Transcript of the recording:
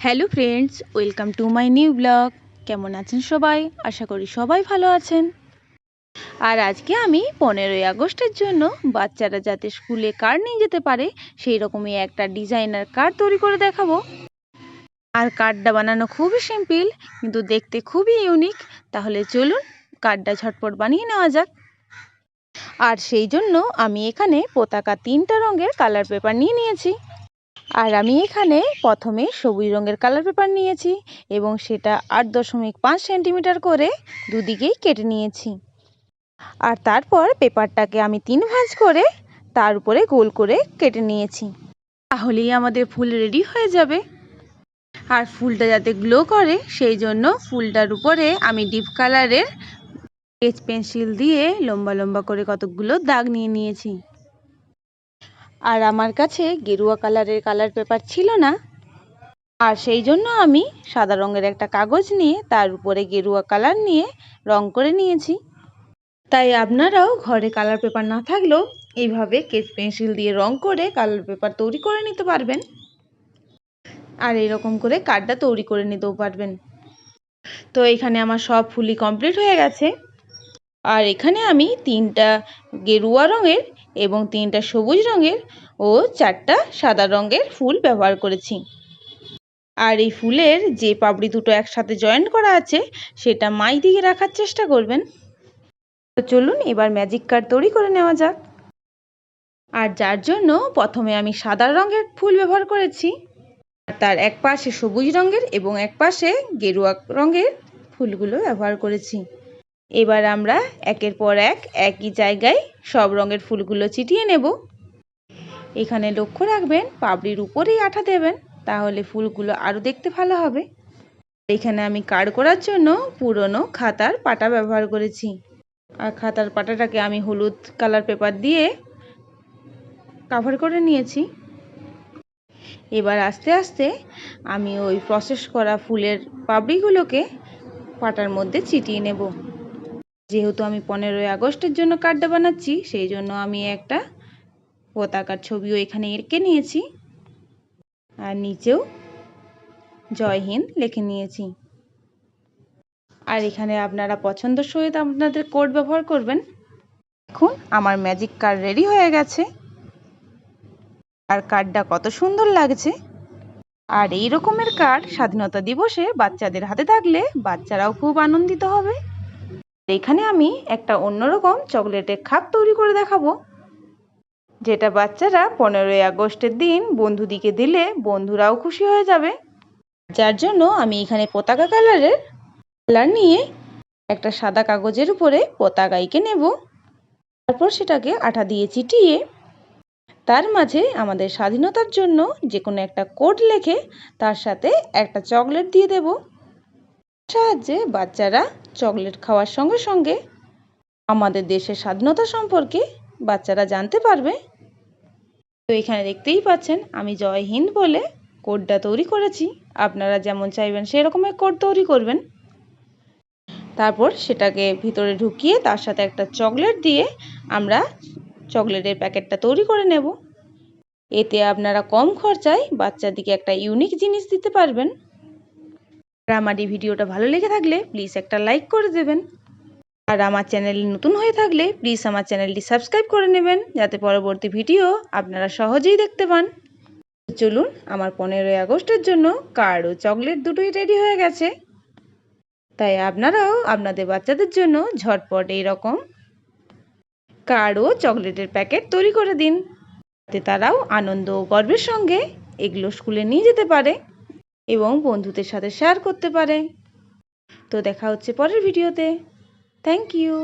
Hello friends, welcome to my new blog. কেমন আছেন সবাই? আশা করি সবাই ভালো আছেন। আর আজকে আমি পনেরোই আগস্টের জন্য বাচ্চারা যাতে স্কুলে কার্ড নিয়ে যেতে পারে, সেই রকমই একটা ডিজাইনার কার্ড তৈরি করে দেখাবো। আর কার্ডটা বানানো খুবই সিম্পল, কিন্তু দেখতে খুবই ইউনিক। তাহলে চলুন কার্ডটা ঝটপট বানিয়ে নেওয়া যাক। আর সেই জন্য আমি এখানে পতাকা তিনটা রঙের কালার পেপার নিয়ে নিয়েছি। আর আমি এখানে প্রথমে সবুজ রঙের কালার পেপার নিয়েছি এবং সেটা আট দশমিক পাঁচ সেন্টিমিটার করে দুদিকেই কেটে নিয়েছি। আর তারপর পেপারটাকে আমি তিন ভাঁজ করে তার উপরে গোল করে কেটে নিয়েছি। তাহলেই আমাদের ফুল রেডি হয়ে যাবে। আর ফুলটা যাতে গ্লো করে, সেই জন্য ফুলটার উপরে আমি ডিপ কালারের স্কেচ পেন্সিল দিয়ে লম্বা লম্বা করে কতকগুলো দাগ নিয়ে নিয়েছি। আর আমার কাছে গেরুয়া কালারের কালার পেপার ছিল না। আর সেই জন্য আমি সাদা রঙের একটা কাগজ নিয়ে তার উপরে গেরুয়া কালার নিয়ে রং করে নিয়েছি। তাই আপনারাও ঘরে কালার পেপার না থাকলেও এইভাবে কেচ পেন্সিল দিয়ে রং করে কালার পেপার তৈরি করে নিতে পারবেন। আর এরকম করে কার্ডটা তৈরি করে নিতেও পারবেন। তো এখানে আমার সব ফুলই কমপ্লিট হয়ে গেছে। আর এখানে আমি তিনটা গেরুয়া রঙের এবং তিনটা সবুজ রঙের ও চারটা সাদা রঙের ফুল ব্যবহার করেছি। আর এই ফুলের যে পাপড়ি দুটো একসাথে জয়েন্ট করা আছে, সেটা মাই দিকে রাখার চেষ্টা করবেন। তো চলুন এবার ম্যাজিক কার্ড তৈরি করে নেওয়া যাক। আর যার জন্য প্রথমে আমি সাদা রঙের ফুল ব্যবহার করেছি তার এক পাশে সবুজ রঙের এবং এক পাশে গেরুয়া রঙের ফুলগুলো ব্যবহার করেছি। এবার আমরা একের পর এক একই জায়গায় সব রঙের ফুলগুলো চিটিয়ে নেব। এখানে লক্ষ্য রাখবেন পাবড়ির উপরেই আঠা দেবেন, তাহলে ফুলগুলো আরও দেখতে ভালো হবে। এখানে আমি কার্ড করার জন্য পুরনো খাতার পাটা ব্যবহার করেছি। আর খাতার পাটাটাকে আমি হলুদ কালার পেপার দিয়ে কাভার করে নিয়েছি। এবার আস্তে আস্তে আমি ওই প্রসেস করা ফুলের পাপড়িগুলোকে পাটার মধ্যে চিটিয়ে নেব। যেহেতু আমি পনেরোই আগস্টের জন্য কার্ডটা বানাচ্ছি, সেই জন্য আমি একটা পতাকার ছবিও এখানে এঁকে নিয়েছি। আর নিচেও জয় হিন্দ লিখে নিয়েছি। আর এখানে আপনারা পছন্দ সহিত আপনাদের কোড ব্যবহার করবেন। এখন আমার ম্যাজিক কার্ড রেডি হয়ে গেছে। আর কার্ডটা কত সুন্দর লাগছে। আর এই রকমের কার্ড স্বাধীনতা দিবসে বাচ্চাদের হাতে থাকলে বাচ্চারাও খুব আনন্দিত হবে। এখানে আমি একটা অন্যরকম চকলেটের খাপ তৈরি করে দেখাবো। যেটা বাচ্চারা পনেরোই আগস্টের দিন বন্ধুদিকে দিলে বন্ধুরাও খুশি হয়ে যাবে। যার জন্য আমি এখানে পতাকা কালারের কালার নিয়ে একটা সাদা কাগজের উপরে পতাকা এঁকে নেব। তারপর সেটাকে আঠা দিয়ে চিটিয়ে তার মাঝে আমাদের স্বাধীনতার জন্য যে কোনো একটা কোড লেখে তার সাথে একটা চকলেট দিয়ে দেব। সাহায্যে বাচ্চারা চকলেট খাওয়ার সঙ্গে সঙ্গে আমাদের দেশের স্বাধীনতা সম্পর্কে বাচ্চারা জানতে পারবে। তো এখানে দেখতেই পাচ্ছেন, আমি জয় হিন্দ বলে কোডটা তৈরি করেছি। আপনারা যেমন চাইবেন সেরকমের কোড তৈরি করবেন। তারপর সেটাকে ভিতরে ঢুকিয়ে তার সাথে একটা চকলেট দিয়ে আমরা চকলেটের প্যাকেটটা তৈরি করে নেব। এতে আপনারা কম খরচায় বাচ্চাদিকে একটা ইউনিক জিনিস দিতে পারবেন। আর আমার এই ভিডিওটা ভালো লেগে থাকলে প্লিজ একটা লাইক করে দেবেন। আর আমার চ্যানেল নতুন হয়ে থাকলে প্লিজ আমার চ্যানেলটি সাবস্ক্রাইব করে নেবেন, যাতে পরবর্তী ভিডিও আপনারা সহজেই দেখতে পান। চলুন, আমার পনেরোই আগস্টের জন্য কার্ড ও চকলেট দুটোই রেডি হয়ে গেছে। তাই আপনারাও আপনাদের বাচ্চাদের জন্য ঝটপট এইরকম কার্ড ও চকলেটের প্যাকেট তৈরি করে দিন, যাতে তারাও আনন্দ ও গর্বের সঙ্গে এগুলো স্কুলে নিয়ে যেতে পারে। এবং বন্ধুদের সাথে শেয়ার করতে পারে। তো দেখা হচ্ছে পরের ভিডিওতে থ্যাংক ইউ